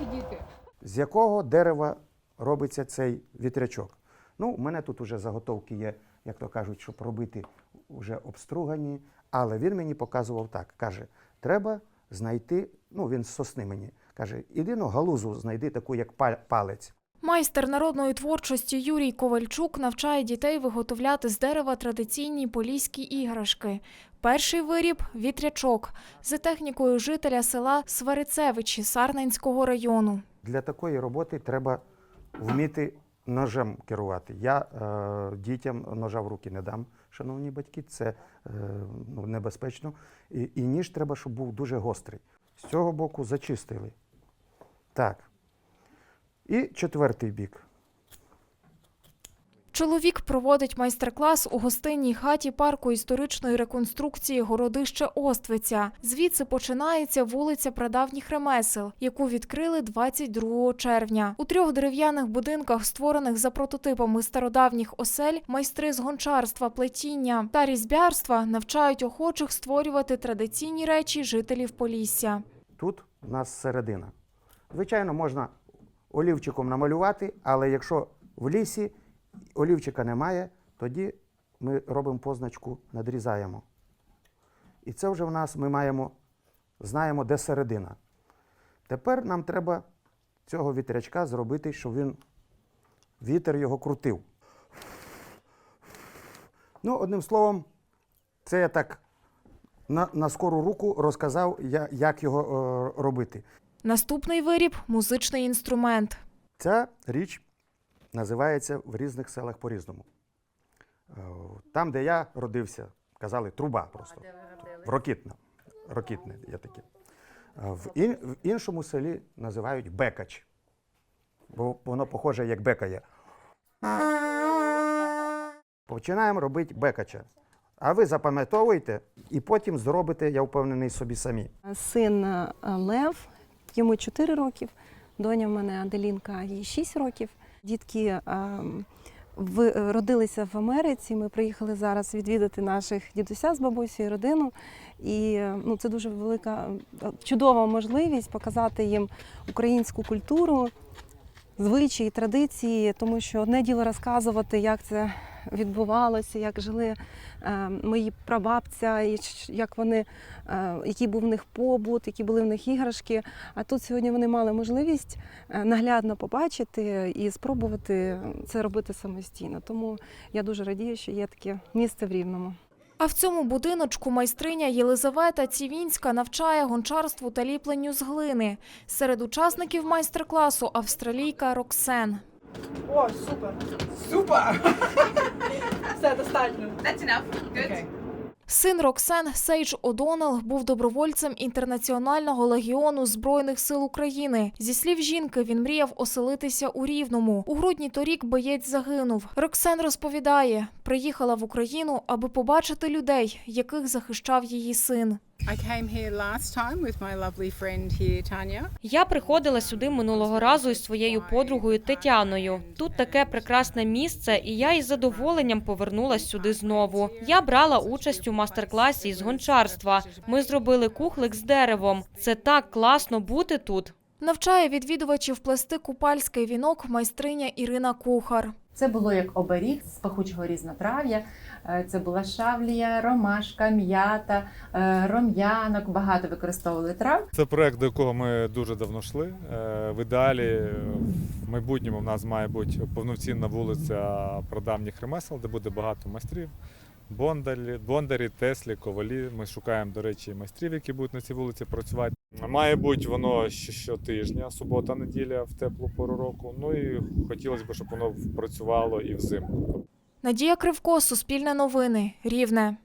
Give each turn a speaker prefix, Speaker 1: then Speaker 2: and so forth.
Speaker 1: наші діти.
Speaker 2: З якого дерева робиться цей вітрячок? Ну, у мене тут вже заготовки є, як то кажуть, щоб робити вже обстругані. Але він мені показував так: каже, треба знайти, ну він з сосни мені каже, іди ну, галузу знайди таку, як палець.
Speaker 3: Майстер народної творчості Юрій Ковальчук навчає дітей виготовляти з дерева традиційні поліські іграшки. Перший виріб вітрячок за технікою жителя села Сварицевичі Сарненського району.
Speaker 2: Для такої роботи треба вміти ножем керувати. Я е, дітям ножа в руки не дам, шановні батьки, це е, ну, небезпечно. І, і ніж треба, щоб був дуже гострий. З цього боку зачистили. Так. І четвертий бік.
Speaker 3: Чоловік проводить майстер-клас у гостинній хаті парку історичної реконструкції Городище Оствиця. Звідси починається вулиця Прадавніх ремесел, яку відкрили 22 червня. У трьох дерев'яних будинках, створених за прототипами стародавніх осель, майстри з гончарства, плетіння та різьбярства навчають охочих створювати традиційні речі жителів Полісся.
Speaker 2: Тут у нас середина. Звичайно, можна олівчиком намалювати, але якщо в лісі олівчика немає, тоді ми робимо позначку, надрізаємо. І це вже в нас ми маємо, знаємо, де середина. Тепер нам треба цього вітрячка зробити, щоб він вітер його крутив. Ну, одним словом, це я так на, на скору руку розказав, як його е, робити.
Speaker 3: Наступний виріб музичний інструмент.
Speaker 2: Ця річ називається в різних селах по-різному. Е, Там, де я родився, казали труба просто. В Рокітне. Рокітне є таке. Е, В, ін, в іншому селі називають бекач. Бо воно похоже, як бекає. Починаємо робити бекача. А ви запам'ятовуєте і потім зробите, я впевнений, собі самі.
Speaker 4: Син е, Лев, йому 4 років, доня в мене Аделінка, їй 6 років. Дітки ем, родилися в Америці. Ми приїхали зараз відвідати наших дідуся з бабусею, родину. І е, ну, це дуже велика, е, чудова можливість показати їм українську культуру, звичаї, традиції, тому що одне діло розказувати, як це відбувалося, як жили е, мої прабабця, як вони, е, який був в них побут, які були в них іграшки. А тут сьогодні вони мали можливість е, наглядно побачити і спробувати це робити самостійно. Тому я дуже радію, що є таке місце в Рівному.
Speaker 3: А в цьому будиночку майстриня Єлизавета Цівінська навчає гончарству та ліпленню з глини. Серед учасників майстер-класу австралійка Роксен.
Speaker 1: О, супер. Супер! Все достатньо.
Speaker 5: That's enough. Good.
Speaker 1: Окей.
Speaker 3: Син Роксен Сейдж Одонел був добровольцем інтернаціонального легіону збройних сил України. Зі слів жінки, він мріяв оселитися у Рівному. У грудні торік боєць загинув. Роксен розповідає, приїхала в Україну, аби побачити людей, яких захищав її син.
Speaker 6: I came here last time with my lovely friend here, Tanya.
Speaker 7: Я приходила сюди минулого разу із своєю подругою Тетяною. Тут таке прекрасне місце, і я із задоволенням повернулась сюди знову. Я брала участь у майстер-класі з гончарства. Ми зробили кухлик з деревом. Це так класно бути тут.
Speaker 3: Навчає відвідувачів плести купальський вінок майстриня Ірина Кухар.
Speaker 8: Це було як оберіг з пахучого різнотрав'я. Е, Це була шавлія, ромашка, м'ята, е, ром'янок. Багато використовували трав.
Speaker 9: Це проект, до якого ми дуже давно йшли. Е, В ідеалі в майбутньому в нас має бути повноцінна вулиця прадавніх ремесел, де буде багато майстрів. Бондарі, бондарі, Теслі, ковалі. Ми шукаємо, до речі, майстрів, які будуть на цій вулиці працювати. Має бути воно щотижня, субота, неділя в теплу пору року. Ну і хотілося б, щоб воно працювало і взимку.
Speaker 3: Надія Кривко, Суспільне новини, Рівне.